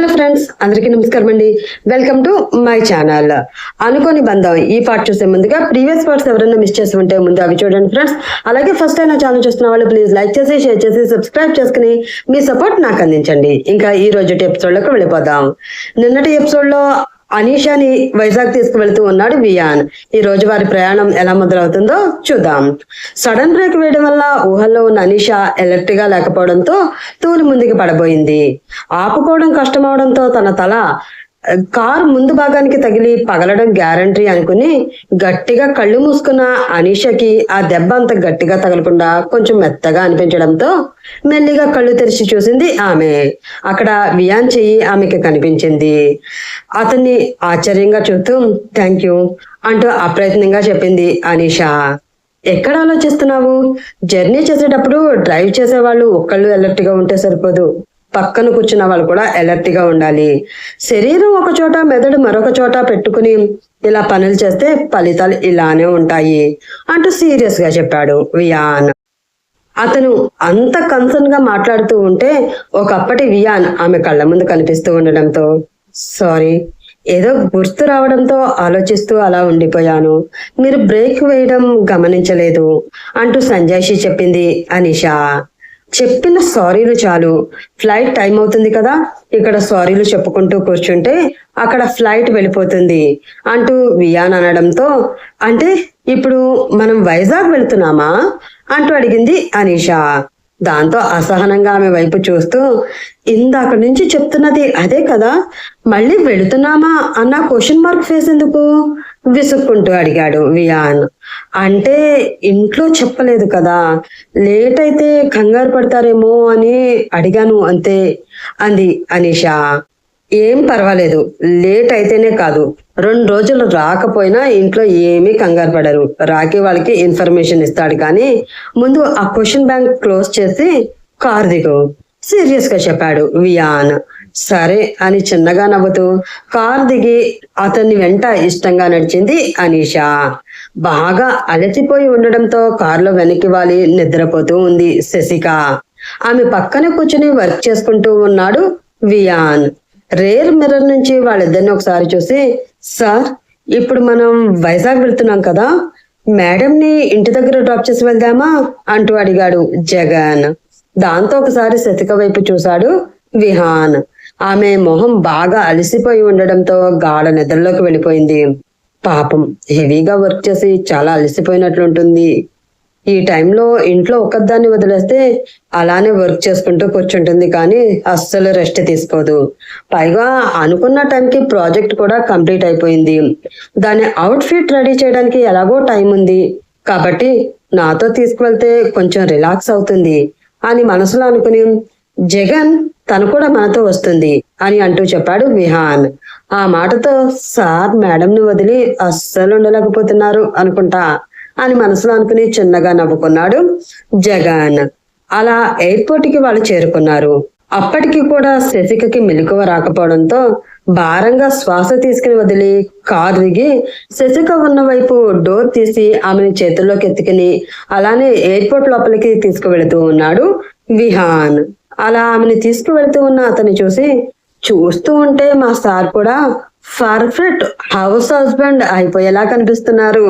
Hello friends అందరికీ నమస్కారం అండి. వెల్కమ్ టు మై ఛానల్ అనుకోని బంధం ఈ పార్ట్ చూసే ముందుగా ప్రీవియస్ పార్ట్స్ ఎవరైనా మిస్ చేసి ఉంటే ముందు అవి చూడండి ఫ్రెండ్స్. అలాగే ఫస్ట్ టైం నా ఛానల్ చూస్తున్న వాళ్ళు ప్లీజ్ లైక్ చేసి షేర్ చేసి సబ్స్క్రైబ్ చేసుకుని మీ సపోర్ట్ నాకు అందించండి. ఇంకా ఈ రోజు ఎపిసోడ్లోకి వెళ్ళిపోదాం. నిన్నటి ఎపిసోడ్లో అనీషాని వైజాగ్ తీసుకువెళ్తూ ఉన్నాడు వియాన్. ఈ రోజు వారి ప్రయాణం ఎలా మొదలవుతుందో చూద్దాం. సడన్ బ్రేక్ వేయడం వల్ల ఊహల్లో ఉన్న అనీష ఎలర్ట్గా లేకపోవడంతో తూలి ముందుకు పడబోయింది. ఆపుకోవడం కష్టమవడంతో తన తల కార్ ముందు భాగానికి తగిలి పగలడం గ్యారంటీ అనుకుని గట్టిగా కళ్ళు మూసుకున్న అనీషకి ఆ దెబ్బ అంత గట్టిగా తగలకుండా కొంచెం మెత్తగా అనిపించడంతో మెల్లిగా కళ్ళు తెరిచి చూసింది ఆమె. అక్కడ వియాన్ చెయ్యి ఆమెకి కనిపించింది. అతన్ని ఆశ్చర్యంగా చూస్తూ థ్యాంక్ యూ అంటూ అప్రయత్నంగా చెప్పింది అనీషా. ఎక్కడ ఆలోచిస్తున్నావు? జర్నీ చేసేటప్పుడు డ్రైవ్ చేసేవాళ్ళు ఒక్కళ్ళు అలర్ట్గా ఉంటే సరిపోదు. పక్కన కూర్చున్న వాళ్ళు కూడా అలర్ట్గా ఉండాలి. శరీరం ఒక చోట మెదడు మరొక చోట పెట్టుకుని ఇలా పనులు చేస్తే ఫలితాలు ఇలానే ఉంటాయి అంటూ సీరియస్గా చెప్పాడు వియాన్. అతను అంత కన్సర్న్గా మాట్లాడుతూ ఉంటే ఒకప్పటి వియాన్ ఆమె కళ్ళ ముందు కనిపిస్తూ ఉండడంతో సారీ ఏదో గుర్తు రావడంతో ఆలోచిస్తూ అలా ఉండిపోయాను. మీరు బ్రేక్ వేయడం గమనించలేదు అంటూ సంజయ్షి చెప్పింది అనిషా. చెప్పిన సారీలు చాలు. ఫ్లైట్ టైం అవుతుంది కదా? ఇక్కడ సారీలు చెప్పుకుంటూ కూర్చుంటే అక్కడ ఫ్లైట్ వెళ్ళిపోతుంది అంటూ వియాన్ అనడంతో అంటే ఇప్పుడు మనం వైజాగ్ వెళ్తున్నామా? అంటూ అడిగింది అనీషా. దాంతో అసహనంగా ఆమె వైపు చూస్తూ ఇందాక నుంచి చెప్తున్నది అదే కదా? మళ్ళీ వెళుతున్నామా? అన్న క్వశ్చన్ మార్క్ ఫేస్ ఎందుకు? విసుక్కుంటూ అడిగాడు వియాన్. అంటే ఇంట్లో చెప్పలేదు కదా లేట్ అయితే కంగారు పడతారేమో అని అడిగాను అంతే అంది అనీషా. ఏం పర్వాలేదు లేట్ అయితేనే కాదు రెండు రోజులు రాకపోయినా ఇంట్లో ఏమీ కంగారు పడరు. రాకి వాళ్ళకి ఇన్ఫర్మేషన్ ఇస్తాడు కానీ ముందు ఆ క్వశ్చన్ బ్యాంక్ క్లోజ్ చేసి కార్ దిగు సీరియస్గా చెప్పాడు వియాన్. సరే అని చిన్నగా నవ్వుతూ కార్ దిగి అతన్ని వెంట ఇష్టంగా నడిచింది అనీషా. బాగా అలసిపోయి ఉండడంతో కారులో వెనక్కి వాలి నిద్రపోతూ ఉంది శశిక. ఆమె పక్కన కూర్చుని వర్క్ చేసుకుంటూ ఉన్నాడు వియాన్. రేర్ మిర్రర్ నుంచి వాళ్ళిద్దరిని ఒకసారి చూసి సార్ ఇప్పుడు మనం వైజాగ్ వెళ్తున్నాం కదా మేడంని ఇంటి దగ్గర డ్రాప్ చేసి వెళ్దామా? అంటూ అడిగాడు జగన్. దాంతో ఒకసారి శతిక వైపు చూశాడు విహాన్. ఆమె మొహం బాగా అలసిపోయి ఉండడంతో గాఢ నిద్రలోకి వెళ్ళిపోయింది. పాపం హెవీగా వర్క్ చేసి చాలా అలసిపోయినట్లుంటుంది. ఈ టైంలో ఇంట్లో ఒక్కదాన్ని వదిలేస్తే అలానే వర్క్ చేసుకుంటూ కూర్చుంటుంది కానీ అస్సలు రెస్ట్ తీసుకోదు. పైగా అనుకున్న టైంకి ప్రాజెక్ట్ కూడా కంప్లీట్ అయిపోయింది. దాని అవుట్ ఫిట్ రెడీ చేయడానికి ఎలాగో టైం ఉంది. కాబట్టి నాతో తీసుకువెళ్తే కొంచెం రిలాక్స్ అవుతుంది అని మనసులో అనుకుని జగన్ తను కూడా మనతో వస్తుంది అని అంటూ చెప్పాడు విహాన్. ఆ మాటతో సార్ మేడంని వదిలి అస్సలు ఉండలేకపోతున్నారు అనుకుంటా అని మనసులో అనుకుని చిన్నగా నవ్వుకున్నాడు జగన్. అలా ఎయిర్పోర్ట్కి వాళ్ళు చేరుకున్నారు. అప్పటికి కూడా శశికకి మెలకువ రాకపోవడంతో భారంగా శ్వాస తీసుకుని వదిలి కారు దిగి శశిక ఉన్న వైపు డోర్ తీసి ఆమెని చేతుల్లోకి ఎత్తుకుని అలానే ఎయిర్పోర్ట్ లోపలికి తీసుకువెళుతూ ఉన్నాడు విహాన్. అలా ఆమెని తీసుకువెళ్తూ ఉన్న అతన్ని చూసి చూస్తూ ఉంటే మా సార్ కూడా పర్ఫెక్ట్ హౌస్ హస్బెండ్ అయిపోయేలా కనిపిస్తున్నారు.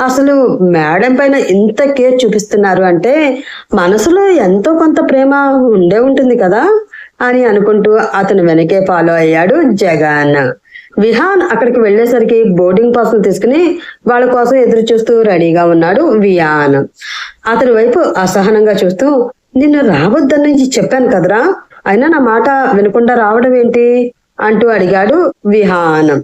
అసలు మేడం పైన ఇంత కేర్ చూపిస్తున్నారు అంటే మనసులో ఎంతో కొంత ప్రేమ ఉండే ఉంటుంది కదా? అని అనుకుంటూ అతను వెనకే ఫాలో అయ్యాడు జగన్. విహాన్ అక్కడికి వెళ్ళేసరికి బోర్డింగ్ పాస్ తీసుకుని వాళ్ళ కోసం ఎదురు చూస్తూ రెడీగా ఉన్నాడు వియాన్ అతని వైపు అసహనంగా చూస్తూ నిన్ను రావద్దని చెప్పాను కదరా. అయినా నా మాట వినకుండా రావడం ఏంటి? అంటూ అడిగాడు విహాన్.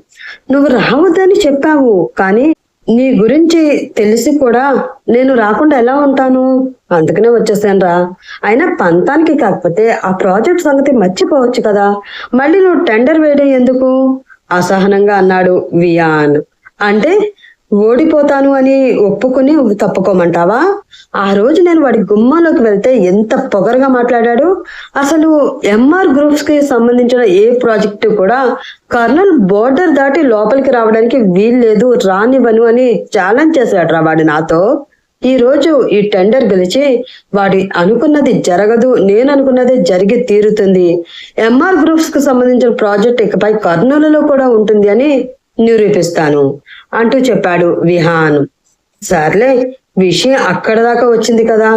నువ్వు రావద్దని చెప్పావు కానీ నీ గురించి తెలిసి కూడా నేను రాకుండా ఎలా ఉంటాను? అందుకనే వచ్చేసాను రా అయినా పంతానికి కాకపోతే ఆ ప్రాజెక్ట్ సంగతి మర్చిపోవచ్చు కదా. మళ్ళీ నువ్వు టెండర్ వేయడం ఎందుకు? అసహనంగా అన్నాడు వియాన్ అంటే ఓడిపోతాను అని ఒప్పుకుని తప్పుకోమంటావా? ఆ రోజు నేను వాడి గుమ్మలోకి వెళ్తే ఎంత పొగరగా మాట్లాడాడు. అసలు ఎంఆర్ గ్రూప్స్కి సంబంధించిన ఏ ప్రాజెక్టు కూడా కర్నల్ బోర్డర్ దాటి లోపలికి రావడానికి వీల్లేదు రానివ్వను అని ఛాలెంజ్ చేశాడు రా వాడు నాతో. ఈ రోజు ఈ టెండర్ గెలిచి వాడి అనుకున్నది జరగదు నేను అనుకున్నది జరిగి తీరుతుంది. ఎంఆర్ గ్రూప్స్కు సంబంధించిన ప్రాజెక్ట్ ఇకపై కర్నూలులో కూడా ఉంటుంది అని నిరూపిస్తాను. అంటూ చెప్పాడు విహాన్. సర్లే విషయం అక్కడ దాకా వచ్చింది కదా.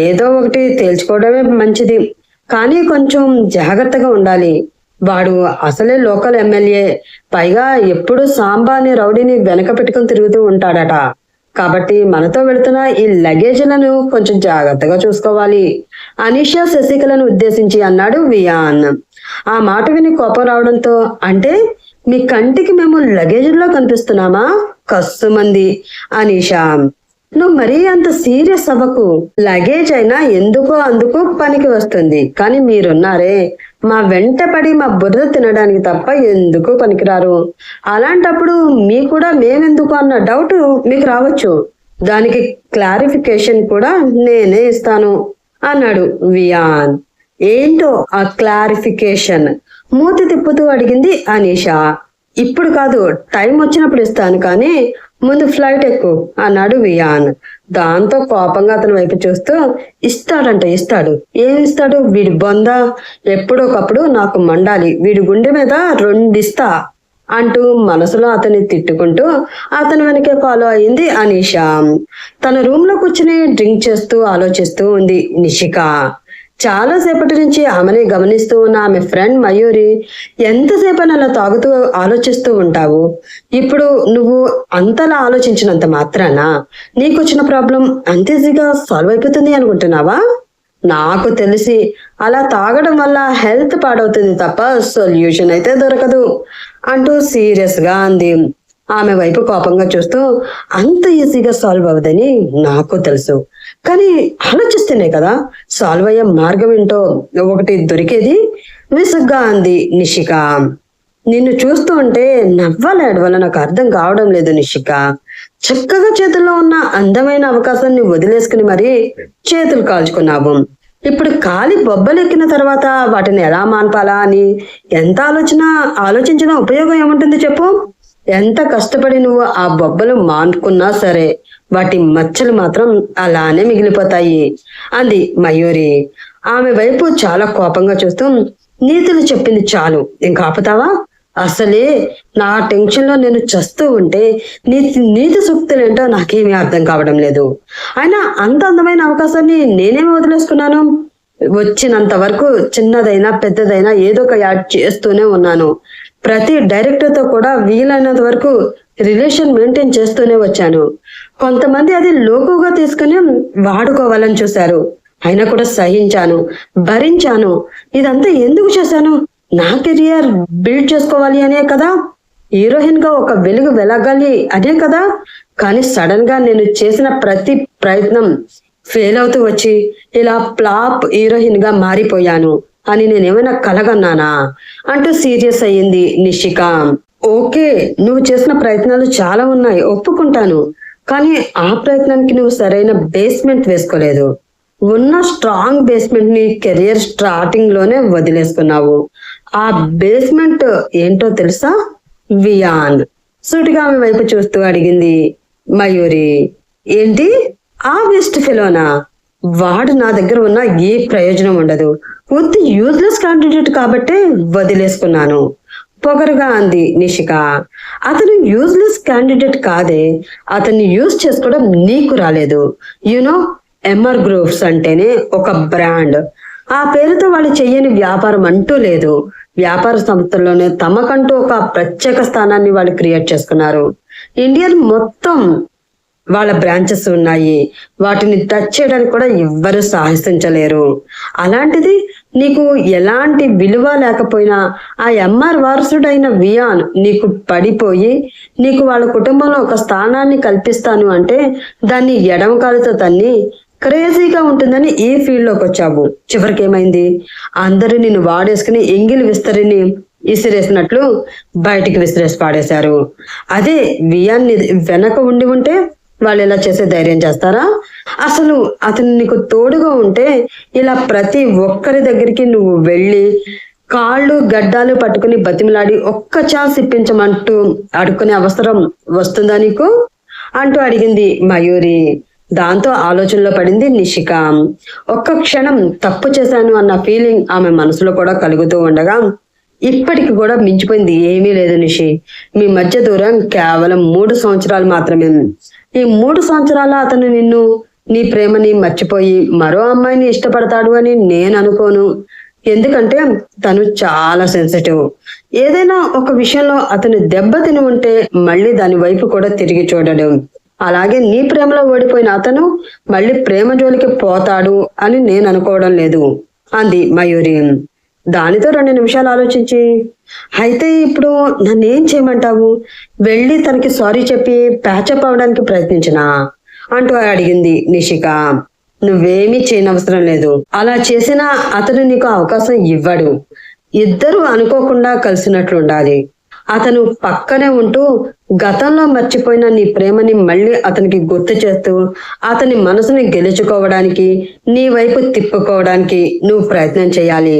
ఏదో ఒకటి తేల్చుకోవడమే మంచిది. కానీ కొంచెం జాగ్రత్తగా ఉండాలి. వాడు అసలే లోకల్ ఎమ్మెల్యే. పైగా ఎప్పుడు సాంబా అనే రౌడీని వెనక పెట్టుకుని తిరుగుతూ ఉంటాడట. కాబట్టి మనతో వెళుతున్న ఈ లగేజ్లను కొంచెం జాగ్రత్తగా చూసుకోవాలి. అనిషా శశికళను ఉద్దేశించి అన్నాడు వియాన్ ఆ మాట విని కోపం రావడంతో అంటే మీ కంటికి మేము లగేజ్లో కనిపిస్తున్నామా? కస్సుమంది అనీషా. నువ్వు మరీ అంత సీరియస్ అవ్వకు. లగేజ్ అయినా ఎందుకో అందుకు పనికి వస్తుంది. కానీ మీరున్నారే. మా వెంట పడి మా బురద తినడానికి తప్ప ఎందుకు పనికిరారు? అలాంటప్పుడు మీ కూడా మేమెందుకు అన్న డౌట్ మీకు రావచ్చు. దానికి క్లారిఫికేషన్ కూడా నేనే ఇస్తాను అన్నాడు వియాన్. ఏంటో ఆ క్లారిఫికేషన్ మూతి తిప్పుతూ అడిగింది అనీషా. ఇప్పుడు కాదు టైం వచ్చినప్పుడు ఇస్తాను కానీ ముందు ఫ్లైట్ ఎక్కు అన్నాడు వియాన్. దాంతో కోపంగా అతని వైపు చూస్తూ ఇస్తాడంట ఇస్తాడు. ఏం ఇస్తాడు? వీడి బొంద. ఎప్పుడొకప్పుడు నాకు మండాలి. వీడి గుండె మీద రెండిస్తా అంటూ మనసులో అతన్ని తిట్టుకుంటూ అతని వెనకే ఫాలో అయింది అనీషా. తన రూమ్లో కూర్చుని డ్రింక్ చేస్తూ ఆలోచిస్తూ ఉంది నిషిక. చాలాసేపటి నుంచి ఆమెని గమనిస్తూ ఉన్న ఆమె ఫ్రెండ్ మయూరి ఎంతసేపని అలా తాగుతూ ఆలోచిస్తూ ఉంటావు? ఇప్పుడు నువ్వు అంతలా ఆలోచించినంత మాత్రాన? నీకు వచ్చిన ప్రాబ్లం అంత ఈజీగా సాల్వ్ అయిపోతుంది అనుకుంటున్నావా? నాకు తెలిసి అలా తాగడం వల్ల హెల్త్ పాడవుతుంది తప్ప సొల్యూషన్ అయితే దొరకదు అంటూ సీరియస్గా అంది. ఆమె వైపు కోపంగా చూస్తూ అంత ఈజీగా సాల్వ్ అవ్వదని నాకు తెలుసు. కానీ ఆలోచిస్తేనే కదా సాల్వ్ అయ్యే మార్గం ఏంటో? ఒకటి దొరికేది విసుగ్గా అంది నిషిక. నిన్ను చూస్తూ ఉంటే నవ్వాల ఏడవాల నాకు అర్థం కావడం లేదు నిషిక. చక్కగా చేతుల్లో ఉన్న అందమైన అవకాశాన్ని వదిలేసుకుని మరి చేతులు కాల్చుకున్నావు. ఇప్పుడు కాలి బొబ్బలెక్కిన తర్వాత వాటిని ఎలా మాన్పాలా అని ఎంత ఆలోచన ఆలోచించినా ఉపయోగం ఏముంటుంది చెప్పు? ఎంత కష్టపడి నువ్వు ఆ బొబ్బలు మానుకున్నా సరే వాటి మచ్చలు మాత్రం అలానే మిగిలిపోతాయి. అంది మయూరి. ఆమె వైపు చాలా కోపంగా చూస్తూ నీతులు చెప్పింది చాలు. ఇంకా ఆపుతావా అసలే నా టెన్షన్లో నేను చస్తూ ఉంటే నీతి నీతి సూక్తులేంటో నాకేమీ అర్థం కావడం లేదు. అయినా అంత అందమైన అవకాశాన్ని నేనేమి వదిలేసుకున్నాను? వచ్చినంత వరకు చిన్నదైనా పెద్దదైనా ఏదో ఒక యాడ్ చేస్తూనే ఉన్నాను. ప్రతి డైరెక్టర్తో కూడా వీలైనంత వరకు రిలేషన్ మెయింటైన్ చేస్తూనే వచ్చాను. కొంతమంది అది లోకుగా తీసుకుని వాడుకోవాలని చూశారు. అయినా కూడా సహించాను భరించాను. ఇదంతా ఎందుకు చేశాను? నా కెరియర్ బిల్డ్ చేసుకోవాలి అనే కదా? హీరోయిన్గా ఒక వెలుగు వెలగాలి అనే కదా? కానీ సడన్గా నేను చేసిన ప్రతి ప్రయత్నం ఫెయిల్ అవుతూ వచ్చి ఇలా ప్లాప్ హీరోయిన్గా మారిపోయాను. అని నేనేమైనా కలగన్నానా? అంటూ సీరియస్ అయ్యింది నిషిక. ఓకే నువ్వు చేసిన ప్రయత్నాలు చాలా ఉన్నాయి ఒప్పుకుంటాను. కానీ ఆ ప్రయత్నానికి నువ్వు సరైన బేస్మెంట్ వేసుకోలేదు. ఉన్న స్ట్రాంగ్ బేస్మెంట్ని కెరియర్ స్టార్టింగ్లోనే వదిలేసుకున్నావు. ఆ బేస్మెంట్ ఏంటో తెలుసా? వియాన్. సూటిగా ఆమె వైపు చూస్తూ అడిగింది మయూరి ఏంటి? ఆ బెస్ట్ ఫెలోనా? వాడు నా దగ్గర ఉన్న ఏ ప్రయోజనం ఉండదు. పూర్తి యూజ్లెస్ క్యాండిడేట్ కాబట్టే వదిలేసుకున్నాను. పొగరుగా అంది నిషిక. అతను యూజ్లెస్ క్యాండిడేట్ కాదే అతన్ని యూజ్ చేసుకోవడం నీకు రాలేదు. యునో ఎంఆర్ గ్రూప్స్ అంటేనే ఒక బ్రాండ్ ఆ పేరుతో వాళ్ళు చెయ్యని వ్యాపారం అంటూ లేదు. వ్యాపార సంస్థల్లోనే తమకంటూ ఒక ప్రత్యేక స్థానాన్ని వాళ్ళు క్రియేట్ చేసుకున్నారు. ఇండియన్ మొత్తం వాళ్ళ బ్రాంచెస్ ఉన్నాయి. వాటిని టచ్ చేయడానికి కూడా ఎవ్వరూ సాహసించలేరు. అలాంటిది నీకు ఎలాంటి విలువ లేకపోయినా ఆ ఎంఆర్ వారసుడైన వియాన్ నీకు పడిపోయి నీకు వాళ్ళ కుటుంబంలో ఒక స్థానాన్ని కల్పిస్తాను అంటే దాన్ని ఎడమ కాలుతో తన్ని క్రేజీగా ఉంటుందని ఈ ఫీల్డ్లోకి వచ్చావు. చివరికి ఏమైంది? అందరూ నిన్ను వాడేసుకుని ఎంగిలి విస్తరిని విసిరేసినట్లు బయటికి విసిరేసి పాడేశారు. అదే వియాన్ని వెనక ఉండి ఉంటే వాళ్ళు ఇలా చేసే ధైర్యం చేస్తారా? అసలు అతను నీకు తోడుగా ఉంటే ఇలా ప్రతి ఒక్కరి దగ్గరికి నువ్వు వెళ్ళి కాళ్ళు గడ్డాలు పట్టుకుని బతిమలాడి ఒక్క ఛాన్స్ ఇప్పించమంటూ అడుక్కునే అవసరం వస్తుందా నీకు? అంటూ అడిగింది మయూరి. దాంతో ఆలోచనలో పడింది నిషిక. ఒక్క క్షణం తప్పు చేశాను అన్న ఫీలింగ్ ఆమె మనసులో కూడా కలుగుతూ ఉండగా ఇప్పటికి కూడా మించిపోయింది ఏమీ లేదు నిషి. మీ మధ్య దూరం కేవలం మూడు సంవత్సరాలు మాత్రమే ఈ మూడు సంవత్సరాల అతను నిన్ను నీ ప్రేమని మర్చిపోయి మరో అమ్మాయిని ఇష్టపడతాడు అని నేను అనుకోను. ఎందుకంటే తను చాలా సెన్సిటివ్ ఏదైనా ఒక విషయంలో అతను దెబ్బ తిని ఉంటే మళ్ళీ దాని వైపు కూడా తిరిగి చూడడు. అలాగే నీ ప్రేమలో ఓడిపోయిన అతను మళ్ళీ ప్రేమ జోలికి పోతాడు అని నేను అనుకోవడం లేదు. అంది మయూరి. దానితో రెండు నిమిషాలు ఆలోచించి అయితే ఇప్పుడు నన్ను ఏం చేయమంటావు? వెళ్ళి తనకి సారీ చెప్పి ప్యాచప్ అవడానికి ప్రయత్నించినా? అంటూ అడిగింది నిషిక. నువ్వేమీ చేయనవసరం లేదు. అలా చేసినా అతను నీకు అవకాశం ఇవ్వడు. ఇద్దరు అనుకోకుండా కలిసినట్లు ఉండాలి అతను పక్కనే ఉంటూ గతంలో మర్చిపోయిన నీ ప్రేమని మళ్ళీ అతనికి గుర్తు చేస్తూ అతని మనసుని గెలుచుకోవడానికి నీ వైపు తిప్పుకోవడానికి నువ్వు ప్రయత్నం చేయాలి.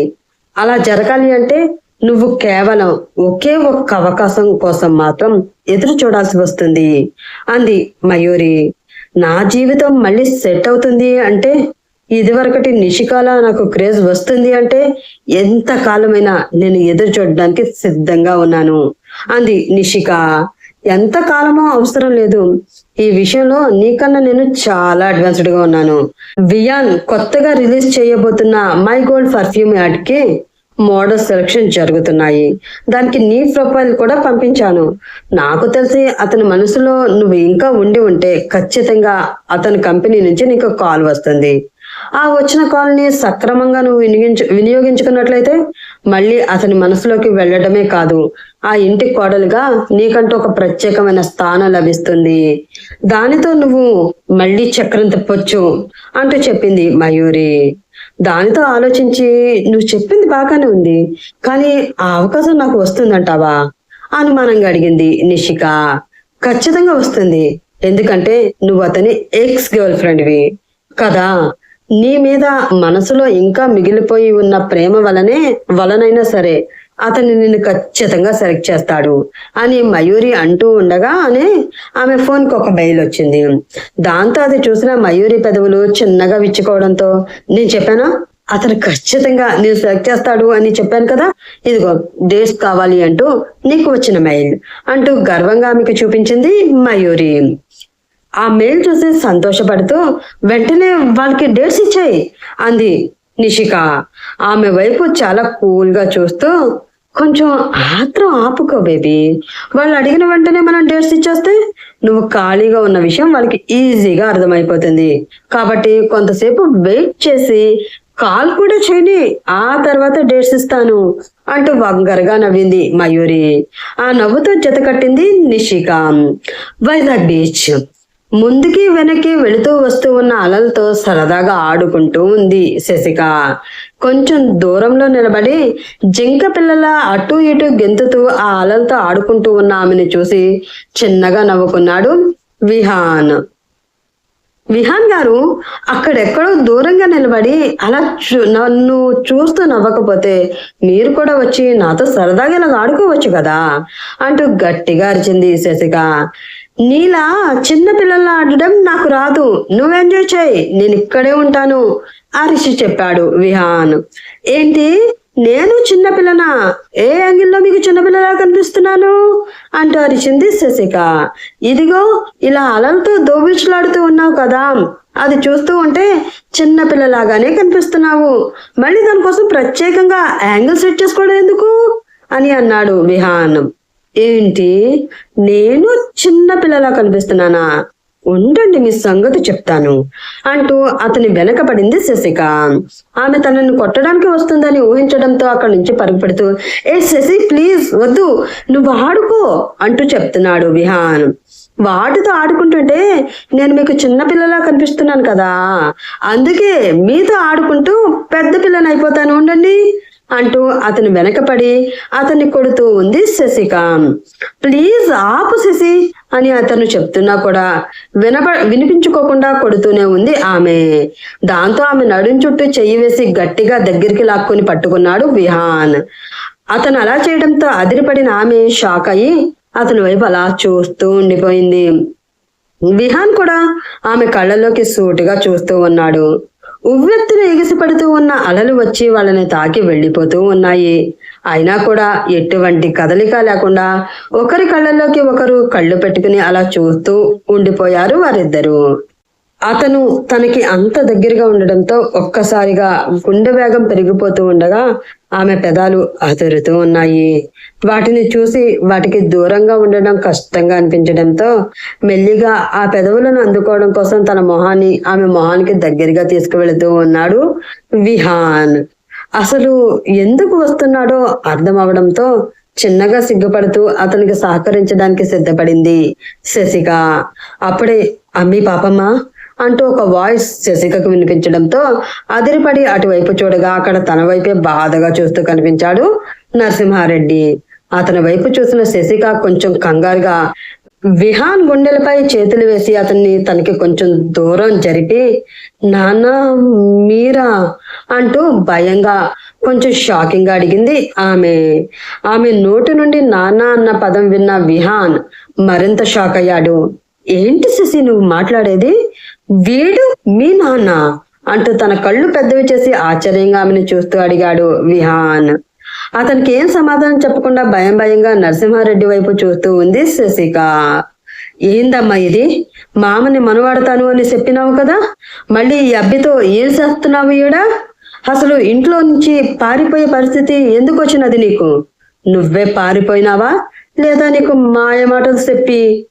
అలా జరగాలి అంటే నువ్వు కేవలం ఒకే ఒక్క అవకాశం కోసం మాత్రం ఎదురు చూడాల్సి వస్తుంది. అంది మయూరి. నా జీవితం మళ్ళీ సెట్ అవుతుంది అంటే ఇదివరకటి నిషికాల నాకు క్రేజ్ వస్తుంది అంటే ఎంత కాలమైనా నేను ఎదురు చూడడానికి సిద్ధంగా ఉన్నాను. అంది నిషిక. ఎంత కాలమో అవసరం లేదు. ఈ విషయంలో నీకన్నా నేను చాలా అడ్వాన్స్డ్గా ఉన్నాను. వియాన్ కొత్తగా రిలీజ్ చేయబోతున్న మై గోల్డ్ పర్ఫ్యూమ్ యాడ్కి మోడల్ సెలక్షన్ జరుగుతున్నాయి. దానికి నీ ప్రొఫైల్ కూడా పంపించాను. నాకు తెలిసి అతని మనసులో నువ్వు ఇంకా ఉండి ఉంటే ఖచ్చితంగా అతని కంపెనీ నుంచి నీకు కాల్ వస్తుంది. ఆ వచ్చిన కాల్ని సక్రమంగా నువ్వు వినియోగించు వినియోగించుకున్నట్లయితే మళ్ళీ అతని మనసులోకి వెళ్ళడమే కాదు ఆ ఇంటి కోడలుగా నీకంటూ ఒక ప్రత్యేకమైన స్థానం లభిస్తుంది. దానితో నువ్వు మళ్ళీ చక్రం తిప్పొచ్చు అంటూ చెప్పింది మయూరి. దానితో ఆలోచించి నువ్వు చెప్పింది బాగానే ఉంది. కానీ ఆ అవకాశం నాకు వస్తుందంటావా? అనుమానంగా అడిగింది నిషిక. ఖచ్చితంగా వస్తుంది. ఎందుకంటే నువ్వు అతని ఎక్స్ గర్ల్ ఫ్రెండ్వి కదా? నీ మీద మనసులో ఇంకా మిగిలిపోయి ఉన్న ప్రేమ వలనే వలనైనా సరే అతను నిన్ను ఖచ్చితంగా సెలెక్ట్ చేస్తాడు అని మయూరి అంటూ ఉండగా అని ఆమె ఫోన్కి ఒక మెయిల్ వచ్చింది. దాంతో అది చూసిన మయూరి పెదవులు చిన్నగా విచ్చుకోవడంతో నేను చెప్పానా? అతను ఖచ్చితంగా నేను సెలెక్ట్ చేస్తాడు అని చెప్పాను కదా ఇదిగో డేట్స్ కావాలి అంటూ నీకు వచ్చిన మెయిల్ అంటూ గర్వంగా ఆమెకు చూపించింది మయూరి. ఆ మెయిల్ చూసి సంతోషపడుతూ వెంటనే వాళ్ళకి డేట్స్ ఇచ్చాయి అంది. నిషిక ఆమె వైపు చాలా కూల్గా చూస్తూ కొంచెం ఆత్రం ఆపుకో బేబీ. వాళ్ళు అడిగిన వెంటనే మనం డేట్స్ ఇచ్చేస్తే నువ్వు ఖాళీగా ఉన్న విషయం వాళ్ళకి ఈజీగా అర్థమైపోతుంది. కాబట్టి కొంతసేపు వెయిట్ చేసి కాల్ కూడా చేయని ఆ తర్వాత డేట్స్ ఇస్తాను అంటూ వంగరగా నవ్వింది మయూరి. ఆ నవ్వుతో జత కట్టింది నిషిక. వైజాగ్ బీచ్. ముందుకి వెనక్కి వెళుతూ వస్తూ ఉన్న అలలతో సరదాగా ఆడుకుంటూ ఉంది శశిక. కొంచెం దూరంలో నిలబడి జింక పిల్లల అటు ఇటు గెంతుతూ ఆ అలలతో ఆడుకుంటూ ఉన్న ఆమెను చూసి చిన్నగా నవ్వుకున్నాడు విహాన్. విహాన్ గారు అక్కడెక్కడో దూరంగా నిలబడి అలా చూ నన్ను చూస్తూ నవ్వకపోతే మీరు కూడా వచ్చి నాతో సరదాగా ఇలా ఆడుకోవచ్చు కదా అంటూ గట్టిగా అరిచింది శశిక. నీలా చిన్న పిల్లల్లా ఆడడం నాకు రాదు. నువ్వు ఎంజాయ్ చేయి. నేను ఇక్కడే ఉంటాను. అరిచి చెప్పాడు విహాన్. ఏంటి? నేను చిన్నపిల్లనా ఏ యాంగిల్లో మీకు చిన్నపిల్లలా కనిపిస్తున్నాను? అంటూ అరిచింది శశిక. ఇదిగో ఇలా అలలతో దోబిచ్చులాడుతూ ఉన్నావు కదా. అది చూస్తూ ఉంటే చిన్నపిల్లలాగానే కనిపిస్తున్నావు. మళ్ళీ దానికోసం ప్రత్యేకంగా యాంగిల్ సెట్ చేసుకోవడం ఎందుకు? అని అన్నాడు విహాన్. ఏంటి? నేను చిన్న పిల్లలా కనిపిస్తున్నానా? ఉండండి మీ సంగతి చెప్తాను అంటూ అతని వెనకబడింది శశిక. ఆమె తనను కొట్టడానికి వస్తుందని ఊహించడంతో అక్కడి నుంచి పరుగుపెడుతూ ఏ శశి ప్లీజ్ వద్దు నువ్వు ఆడుకో అంటూ చెప్తున్నాడు విహాన్. వాటితో ఆడుకుంటుంటే నేను మీకు చిన్న పిల్లలా కనిపిస్తున్నాను కదా అందుకే మీతో ఆడుకుంటూ పెద్ద పిల్లని అయిపోతాను ఉండండి అంటూ అతను వెనకపడి అతన్ని కొడుతూ ఉంది శశిక. ప్లీజ్ ఆపు శశి అని అతను చెప్తున్నా కూడా వినప వినిపించుకోకుండా కొడుతూనే ఉంది ఆమె. దాంతో ఆమె నడుం చుట్టూ చెయ్యి వేసి గట్టిగా దగ్గరికి లాక్కొని పట్టుకున్నాడు విహాన్. అతను అలా చేయడంతో అదిరిపడిన ఆమె షాక్ అయ్యి అతని వైపు అలా చూస్తూ ఉండిపోయింది. విహాన్ కూడా ఆమె కళ్ళలోకి సూటిగా చూస్తూ ఉన్నాడు. ఉవ్వెత్తున ఎగిసిపడుతూ ఉన్న అలలు వచ్చి వాళ్ళని తాకి వెళ్ళిపోతూ ఉన్నాయి. అయినా కూడా ఎటువంటి కదలిక లేకుండా ఒకరి కళ్ళల్లోకి ఒకరు కళ్ళు పెట్టుకుని అలా చూస్తూ ఉండిపోయారు వారిద్దరూ. అతను తనకి అంత దగ్గరగా ఉండడంతో ఒక్కసారిగా గుండె వేగం పెరిగిపోతూ ఉండగా ఆమె పెదాలు అదురుతూ ఉన్నాయి. వాటిని చూసి వాటికి దూరంగా ఉండడం కష్టంగా అనిపించడంతో మెల్లిగా ఆ పెదవులను అందుకోవడం కోసం తన మొహాన్ని ఆమె మొహానికి దగ్గరగా తీసుకువెళుతూ ఉన్నాడు విహాన్. అసలు ఎందుకు వస్తున్నాడో అర్థం అవడంతో చిన్నగా సిగ్గుపడుతూ అతనికి సహకరించడానికి సిద్ధపడింది శశిక. అప్పుడే అమ్మి పాపమ్మ అంటూ ఒక వాయిస్ శశికకు వినిపించడంతో అదిరిపడి అటువైపు చూడగా అక్కడ తన వైపే బాధగా చూస్తూ కనిపించాడు నరసింహారెడ్డి. అతని వైపు చూసిన శశిక కొంచెం కంగారుగా విహాన్ గుండెలపై చేతులు వేసి అతన్ని తనకి కొంచెం దూరం జరిపి నాన్న మీరా? అంటూ భయంగా కొంచెం షాకింగ్గా అడిగింది ఆమె. ఆమె నోటి నుండి నాన్న అన్న పదం విన్న విహాన్ మరింత షాక్ అయ్యాడు ఏంటి శశి నువ్వు మాట్లాడేది? వీడు మీ నాన్న అంటూ తన కళ్ళు పెద్దవి చేసి ఆశ్చర్యంగా ఆమెను చూస్తూ అడిగాడు విహాన్. అతనికి ఏం సమాధానం చెప్పకుండా భయం భయంగా నరసింహారెడ్డి వైపు చూస్తూ ఉంది శశిక. ఏందమ్మా ఇది? మామని మనవాడతాను అని చెప్పినావు కదా? మళ్ళీ ఈ అబ్బితో ఏం చేస్తున్నావు ఈడ? అసలు ఇంట్లో నుంచి పారిపోయే పరిస్థితి ఎందుకు వచ్చినది నీకు? నువ్వే పారిపోయినావా? లేదా నీకు మాయ మాటలు చెప్పి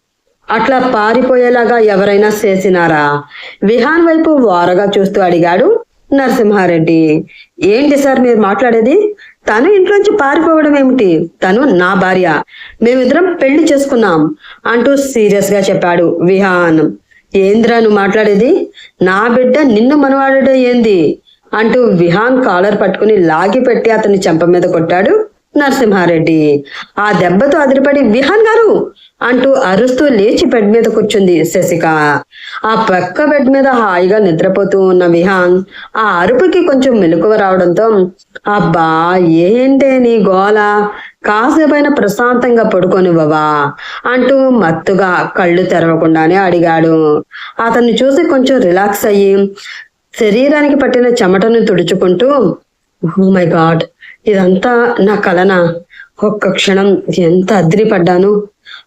అట్లా పారిపోయేలాగా ఎవరైనా చేసినారా? విహాన్ వైపు వారగా చూస్తూ అడిగాడు నరసింహారెడ్డి. ఏంటి సార్ మీరు మాట్లాడేది? తను ఇంట్లోంచి పారిపోవడం ఏమిటి? తను నా భార్య. మేమిద్దరం పెళ్ళి చేసుకున్నాం అంటూ సీరియస్గా చెప్పాడు విహాన్. ఏంద్రా నువ్వు మాట్లాడేది? నా బిడ్డ నిన్ను మనవాడడం ఏంది? అంటూ విహాన్ కాలర్ పట్టుకుని లాగి పెట్టి అతని చెంప మీద కొట్టాడు నరసింహారెడ్డి. ఆ దెబ్బతో అదిరిపడి విహాన్ గారు అంటూ అరుస్తూ లేచి బెడ్ మీద కూర్చుంది శశిక. ఆ పక్క బెడ్ మీద హాయిగా నిద్రపోతూ ఉన్న విహాన్ ఆ అరుపుకి కొంచెం మెలకువ రావడంతో అబ్బా ఏంటే నీ గోల? కాసేపైన ప్రశాంతంగా పడుకోనివ్వవా? అంటూ మత్తుగా కళ్ళు తెరవకుండానే అడిగాడు. అతన్ని చూసి కొంచెం రిలాక్స్ అయ్యి శరీరానికి పట్టిన చెమటను తుడుచుకుంటూ ఓ మై గాడ్ ఇదంతా నా కలనా? ఒక్క క్షణం ఎంత అద్రిపడ్డాను?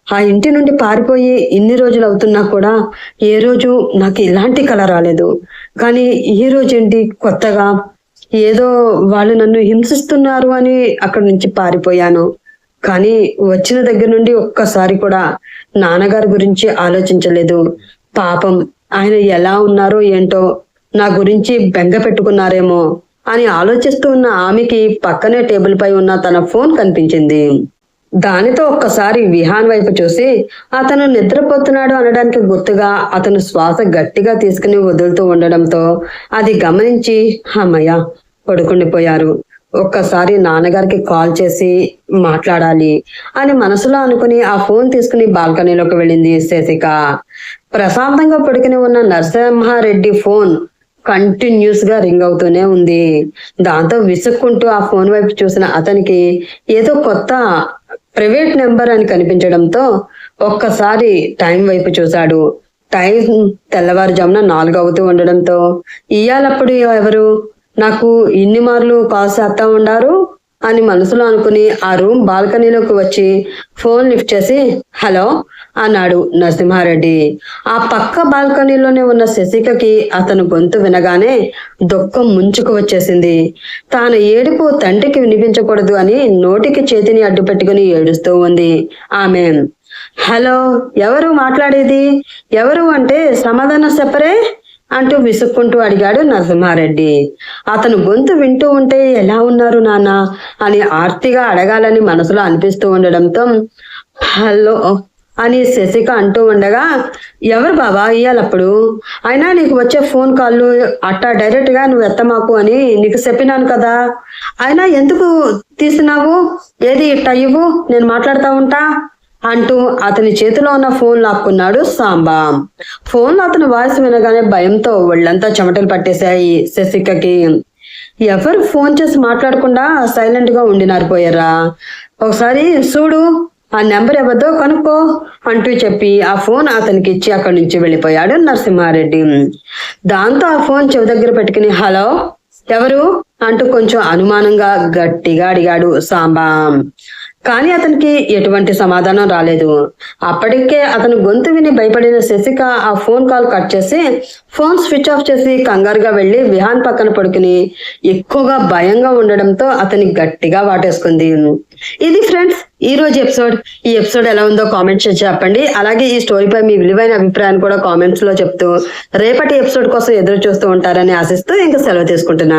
ఆ ఇంటి నుండి పారిపోయి ఇన్ని రోజులు అవుతున్నా కూడా ఏ రోజు నాకు ఇలాంటి కళ రాలేదు. కానీ ఈ రోజు ఏంటి కొత్తగా ఏదో వాళ్ళు నన్ను హింసిస్తున్నారు అని అక్కడి నుంచి పారిపోయాను. కానీ వచ్చిన దగ్గర నుండి ఒక్కసారి కూడా నాన్నగారి గురించి ఆలోచించలేదు. పాపం ఆయన ఎలా ఉన్నారో ఏంటో నా గురించి బెంగ పెట్టుకున్నారేమో అని ఆలోచిస్తూ ఉన్న ఆమెకి పక్కనే టేబుల్ పై ఉన్న తన ఫోన్ కనిపించింది. దానితో ఒక్కసారి విహాన్ వైపు చూసి అతను నిద్రపోతున్నాడు అనడానికి గుర్తుగా అతను శ్వాస గట్టిగా తీసుకుని వదులుతూ ఉండడంతో అది గమనించి అమ్మయ్య పడుకుండిపోయారు. ఒక్కసారి నాన్నగారికి కాల్ చేసి మాట్లాడాలి అని మనసులో అనుకుని ఆ ఫోన్ తీసుకుని బాల్కనీలోకి వెళ్ళింది శశిక. ప్రశాంతంగా పడుకుని ఉన్న నరసింహారెడ్డి ఫోన్ కంటిన్యూస్గా రింగ్ అవుతూనే ఉంది. దాంతో విసుక్కుంటూ ఆ ఫోన్ వైపు చూసిన అతనికి ఏదో కొత్త ప్రైవేట్ నెంబర్ అని కనిపించడంతో ఒక్కసారి టైం వైపు చూశాడు. టైం తెల్లవారుజామున నాలుగు అవుతూ ఉండడంతో ఇయ్యాలప్పుడు ఎవరు? నాకు ఇన్ని మార్లు కాల్ చేస్తా ఉండారు? అని మనసులో అనుకుని ఆ రూమ్ బాల్కనీలోకి వచ్చి ఫోన్ లిఫ్ట్ చేసి హలో అన్నాడు నరసింహారెడ్డి. ఆ పక్క బాల్కనీలోనే ఉన్న శశికకి అతను గొంతు వినగానే దుఃఖం ముంచుకు వచ్చేసింది. తాను ఏడుపు తండ్రికి వినిపించకూడదు అని నోటికి చేతిని అడ్డు పెట్టుకుని ఏడుస్తూ ఉంది ఆమె. హలో ఎవరు మాట్లాడేది? ఎవరు అంటే సమాధానం చెప్పరే? అంటూ విసుక్కుంటూ అడిగాడు నరసింహారెడ్డి. అతను గొంతు వింటూ ఉంటే ఎలా ఉన్నారు నాన్న అని ఆర్తిగా అడగాలని మనసులో అనిపిస్తూ ఉండడంతో హలో అని శశిక అంటూ ఉండగా ఎవరు బాబా ఇయ్యాలప్పుడు? అయినా నీకు వచ్చే ఫోన్ కాళ్ళు అట్టా డైరెక్ట్గా నువ్వు ఎత్తమాకు అని నీకు చెప్పినాను కదా? అయినా ఎందుకు తీసినావు? ఏది ఇట్ట ఇవ్వు? నేను మాట్లాడుతూ ఉంటా? అంటూ అతని చేతిలో ఉన్న ఫోన్ లాక్కున్నాడు సాంబా. ఫోన్ అతని వాయిస్ వినగానే భయంతో ఒళ్ళంతా చెమటలు పట్టేశాయి శశికకి. ఎవరు ఫోన్ చేసి మాట్లాడకుండా సైలెంట్గా ఉండినారు పోయారా? ఒకసారి చూడు ఆ నెంబర్ ఎవరిదో కనుక్కో అంటూ చెప్పి ఆ ఫోన్ అతనికి ఇచ్చి అక్కడి నుంచి వెళ్ళిపోయాడు నరసింహారెడ్డి. దాంతో ఆ ఫోన్ చెవి దగ్గర పెట్టుకుని హలో ఎవరు? అంటూ కొంచెం అనుమానంగా గట్టిగా అడిగాడు సాంబా. కానీ అతనికి ఎటువంటి సమాధానం రాలేదు. అప్పటికే అతను గొంతు విని భయపడిన శశిక ఆ ఫోన్ కాల్ కట్ చేసి ఫోన్ స్విచ్ ఆఫ్ చేసి కంగారుగా వెళ్ళి విహాన్ పక్కన పడుకుని ఎక్కువగా భయంగా ఉండడంతో అతని గట్టిగా వాటేసుకుంది. ఇది ఫ్రెండ్స్ ఈ రోజు ఎపిసోడ్. ఈ ఎపిసోడ్ ఎలా ఉందో కామెంట్స్ చెప్పండి. అలాగే ఈ స్టోరీపై మీ విలువైన అభిప్రాయాన్ని కూడా కామెంట్స్లో చెప్తూ రేపటి ఎపిసోడ్ కోసం ఎదురు చూస్తూ ఉంటారని ఆశిస్తూ ఇంకా సెలవు తీసుకుంటున్నాను.